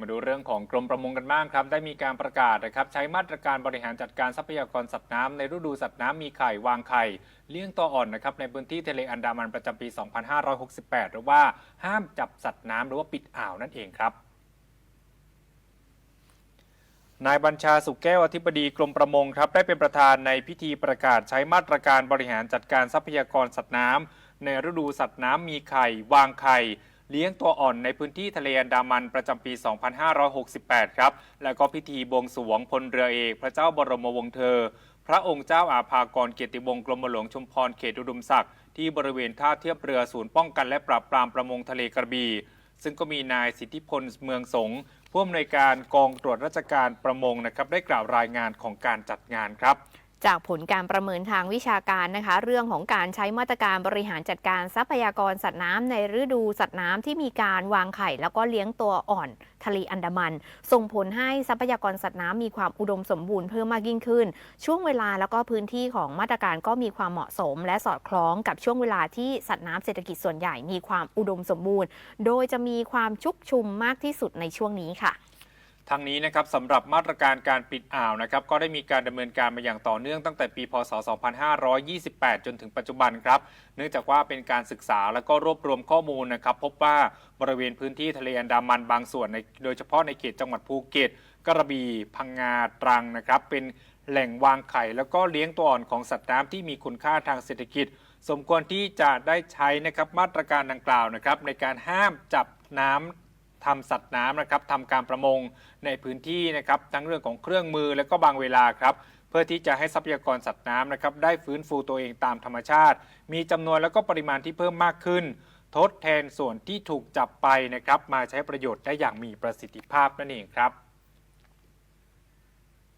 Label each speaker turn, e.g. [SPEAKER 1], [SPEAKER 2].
[SPEAKER 1] มาดูเรื่องของกรมประมงกันบ้างครับ ได้มีการประกาศนะครับใช้มาตรการบริหารจัดการทรัพยากรสัตว์น้ำในฤดูสัตว์น้ำมีไข่วางไข่ เลี้ยงตัวอ่อนนะครับในพื้นที่ทะเลอันดามันประจำปี 2568 หรือว่าห้ามจับสัตว์น้ำหรือว่าปิดอ่าวนั่นเองครับนายบัญชาสุขแก้วอธิบดีกรมประมงครับได้เป็นประธานในพิธีประกาศใช้มาตรการบริหารจัดการทรัพยากรสัตว์น้ำในฤดูสัตว์น้ำมีไข่วางไข่ เลี้ยงตัวอ่อนในพื้นที่ทะเลอันดามันประจำปี 2568 ครับ แล้วก็พิธีบวงสรวงพลเรือเอกพระเจ้าบรมวงศ์เธอ พระองค์เจ้าอาภากรเกียรติวงศ์กรมหลวงชุมพรเขตอุดมศักดิ์ที่บริเวณท่าเทียบเรือศูนย์ป้องกันและปราบปรามประมงทะเลกระบี่ซึ่งก็มีนายสิทธิพลเมืองสงผู้อำนวยการกองตรวจราชการประมงนะครับ ได้กล่าวรายงานของการจัดงานครับ
[SPEAKER 2] จากผลการประเมินทางวิชาการนะคะ เรื่องของการใช้มาตรการบริหารจัดการทรัพยากรสัตว์น้ำในฤดูสัตว์น้ำที่มีการวางไข่ แล้วก็เลี้ยงตัวอ่อนทะเลอันดามัน ส่งผลให้ทรัพยากรสัตว์น้ำมีความอุดมสมบูรณ์เพิ่มมากยิ่งขึ้น ช่วงเวลาแล้วก็พื้นที่ของมาตรการก็มีความเหมาะสม และสอดคล้องกับช่วงเวลาที่สัตว์น้ำเศรษฐกิจส่วนใหญ่มีความอุดมสมบูรณ์ โดยจะมีความชุกชุมมากที่สุดในช่วงนี้ค่ะ
[SPEAKER 1] ทั้งนี้นะครับสำหรับมาตรการการปิดอ่าวนะครับก็ได้มีการดำเนินการมาอย่างต่อเนื่องตั้งแต่ปี พศ 2528 จนถึงปัจจุบันครับ เนื่องจากว่าเป็นการศึกษาแล้วก็รวบรวมข้อมูลนะครับพบว่าบริเวณพื้นที่ทะเลอันดามันบางส่วนในโดยเฉพาะในเขตจังหวัดภูเก็ต กระบี่พังงาตรังนะครับเป็นแหล่งวางไข่ แล้วก็เลี้ยงตัวอ่อนของสัตว์น้ำที่มีคุณค่าทางเศรษฐกิจ สมควรที่จะได้ใช้นะครับมาตรการดังกล่าวนะครับในการห้ามจับน้ำ ทำสัตว์น้ำนะครับทำการประมงในพื้นที่นะครับทั้งเรื่องของเครื่องมือและก็บางเวลาครับเพื่อที่จะให้ทรัพยากรสัตว์น้ำนะครับได้ฟื้นฟูตัวเองตามธรรมชาติ มีจำนวนและก็ปริมาณที่เพิ่มมากขึ้น ทดแทนส่วนที่ถูกจับไปนะครับมาใช้ประโยชน์ได้อย่างมีประสิทธิภาพนั่นเองครับ